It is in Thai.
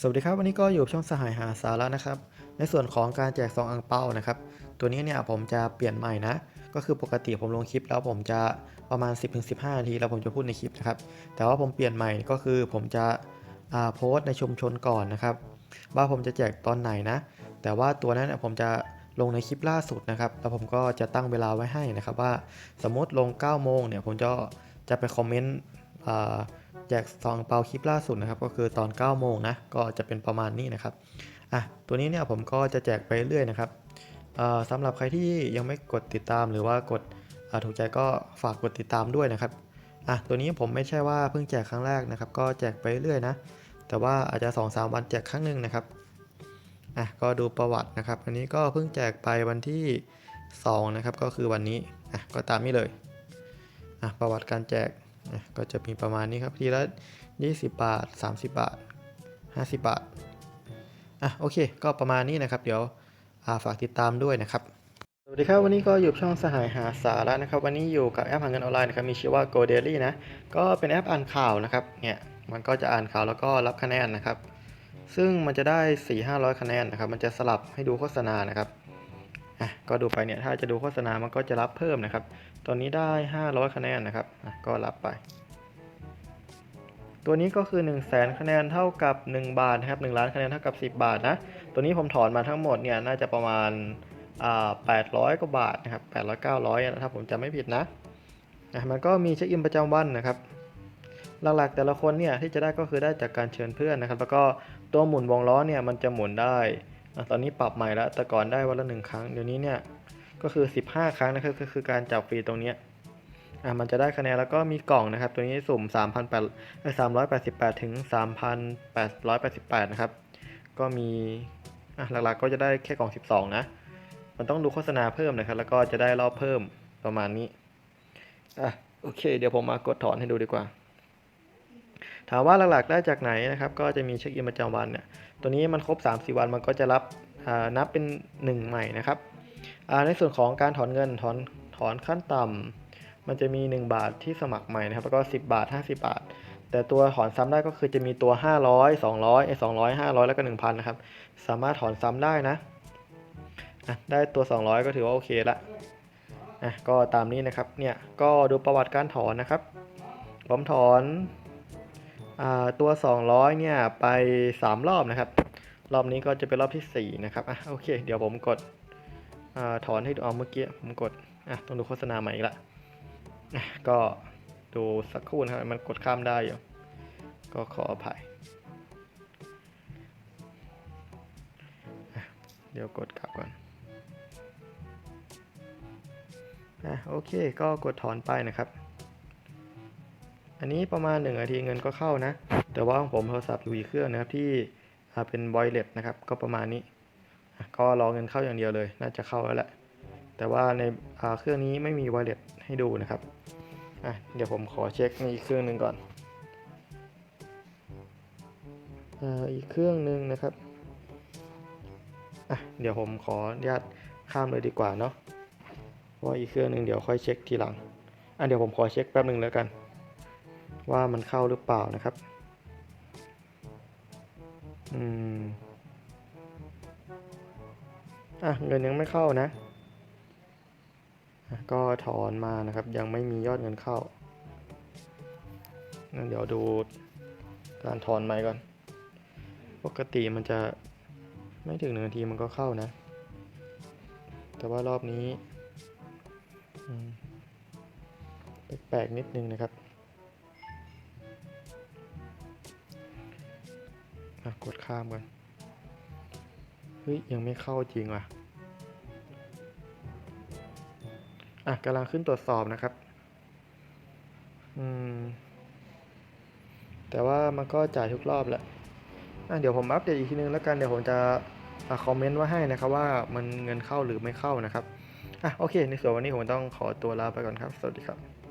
สวัสดีครับวันนี้ก็อยู่ช่องสหายหาสาระนะครับ ในส่วนของการแจกซองอังเปานะครับ ตัวนี้เนี่ยผมจะเปลี่ยนใหม่นะ ก็คือปกติผมลงคลิปแล้วผมจะประมาณ 10-15 นาทีแล้วผมจะพูดในคลิปนะครับ แต่ว่าผมเปลี่ยนใหม่ก็คือผมจะโพสต์ในชุมชนก่อนนะครับ ว่าผมจะแจกตอนไหนนะ แต่ว่าตัวนั้นเนี่ยผมจะลงในคลิปล่าสุดนะครับ แล้วผมก็จะตั้งเวลาไว้ให้นะครับว่าสมมติลง 9 โมงเนี่ยผมจะจะไปคอมเมนต์ แจกซองเปาคลิปล่าสุดนะครับ ก็คือตอน 9 โมงนะ ก็จะเป็นประมาณนี้นะครับ อะ ตัวนี้เนี่ยผมก็จะแจกไปเรื่อยนะครับเอ่อสำหรับใครที่ยังไม่กดติดตามหรือว่ากดถูกใจก็ฝากกดติดตามด้วยนะครับ อะ ตัวนี้ผมไม่ใช่ว่าเพิ่งแจกครั้งแรกนะครับ ก็แจกไปเรื่อยนะ แต่ว่าอาจจะ 2-3 วันแจกครั้งหนึ่งนะครับ อะ ก็ดูประวัตินะครับ อันนี้ก็เพิ่งแจกไปวันที่2นะครับ ก็คือวันนี้ อะ ก็ตามนี้เลย อะ ประวัติการแจก ก็จะมีประมาณนี้ครับทีละ 20 บาท 30 บาท 50 บาทอะโอเค ก็ประมาณนี้นะครับ เดี๋ยวาฝากติดตามด้วยนะครับสวัสดีครับวันนี้ก็อยู่ช่องสหายหาสาระนะครับ วันนี้อยู่กับแอปหาเงินออนไลน์นะครับมีชื่อว่า Go Daily นะก็เป็นแอปอ่านข่าวนะครับเนี่ยมันก็จะอ่านข่าวแล้วก็รับคะแนนนะครับ ซึ่งมันจะได้ 4-500 คะแนนนะครับ มันจะสลับให้ดูโฆษณานะครับ อะก็ดูไปเนี่ยถ้าจะดูโฆษณามันก็จะรับเพิ่มนะครับ ตอนนี้ได้ 500 คะแนนนะครับอะก็รับไป ตัวนี้ก็คือ 1 0 0 0 0แสนคะแนนเท่ากับ 1 บาทนะครับ1ล้านคะแนนเท่ากับ 10 บาทนะ ตัวนี้ผมถอนมาทั้งหมดเนี่ยน่าจะประมาณอ่า800กว่าบาทนะครับ800 900นะถ้าผมจำไม่ผิดนะอะมันก็มีเช็คอินประจำวันนะครับ หลักๆแต่ละคนเนี่ยที่จะได้ก็คือได้จากการเชิญเพื่อนนะครับ แล้วก็ตัวหมุนวงล้อเนี่ยมันจะหมุนได้ ตอนนี้ปรับใหม่แล้วแต่ก่อนได้วันละหนึ่งครั้ง เดี๋ยวนี้เนี่ยก็คือ 15 ครั้งนะครับก็คือการจับฟรีตรงนี้อะมันจะได้คะแนนแล้วก็มีกล่องนะครับ ตัวนี้สุ่ม 3,800เอ้ย388 ถึง 3,888 นะครับ ก็มีอะหลักๆก็จะได้แค่กล่อง 12 นะ มันต้องดูโฆษณาเพิ่มนะครับ แล้วก็จะได้รอบเพิ่มประมาณนี้อะโอเค เดี๋ยวผมมากดถอนให้ดูดีกว่า ถามว่าหลักๆได้จากไหนนะครับ ก็จะมีเช็คอินประจำวันเนี่ย ตัวนี้มันครบ 3-4 วันมันก็จะรับนับเป็น 1 ใหม่นะครับ ในส่วนของการถอนเงินถอนถอนขั้นต่ำมันจะมี 1 บาทที่สมัครใหม่นะครับ แล้วก็ 10 บาท 50 บาท แต่ตัวถอนซ้ำได้ก็คือจะมีตัว 500 200ไอ้200 500 แล้วก็ 1,000 นะครับ สามารถถอนซ้ำได้นะอะได้ตัว 200 ก็ถือว่าโอเคละอะก็ตามนี้นะครับ เนี่ย ก็ดูประวัติการถอนนะครับ ผมถอน ตัว 200 เนี่ย ไป 3 รอบนะครับ รอบนี้ก็จะเป็นรอบที่ 4 นะครับอะโอเค เดี๋ยวผมกดอถอนให้ดูเอาเมื่อกี้ ผมกดอะต้องดูโฆษณาใหม่อีกละอะก็ดูสักครู่นะครับ มันกดข้ามได้อยู่ ก็ขออภัย เดี๋ยวกดกลับก่อนอะโอเค ก็กดถอนไปนะครับ อันนี้ประมาณหนึ่งนาทีเงินก็เข้านะ แต่ว่าของผมโทรศัพท์อยู่อีกเครื่องนะครับที่เป็นบอยเลตนะครับก็ประมาณนี้ ก็รอเงินเข้าอย่างเดียวเลย น่าจะเข้าแล้วแหละ แต่ว่าในาเครื่องนี้ไม่มีไวเลสให้ดูนะครับเดี๋ยวผมขอเช็คในอีกเครื่องหนึ่งก่อนอีกเครื่องหนึ่งนะครับอะเดี๋ยวผมขออนุญาตข้ามเลยดีกว่าเนาะเพราะว่าอีกเครื่องหนึ่งเดี๋ยวค่อยเช็คทีหลังอะเดี๋ยวผมขอเช็คแป๊บหนึ่งแล้วกัน ว่ามันเข้าหรือเปล่านะครับ อืม อะ เงินยังไม่เข้านะ ก็ถอนมานะครับ ยังไม่มียอดเงินเข้างั้นเดี๋ยวดูการถอนใหม่ก่อน ปกติมันจะไม่ถึงหนึ่งนาทีมันก็เข้านะ แต่ว่ารอบนี้แปลกๆนิดนึงนะครับ อะกดข้ามกันเฮ้ย ยังไม่เข้าจริงว่ะ อะกำลังขึ้นตรวจสอบนะครับ อืม แต่ว่ามันก็จ่ายทุกรอบแหละ อะเดี๋ยวผมอัปเดตอีกทีนึงแล้วกัน เดี๋ยวผมจะอะคอมเมนต์ว่าให้นะครับว่ามันเงินเข้าหรือไม่เข้านะครับ อะโอเค ในส่วนวันนี้ผมต้องขอตัวลาไปก่อนครับ สวัสดีครับ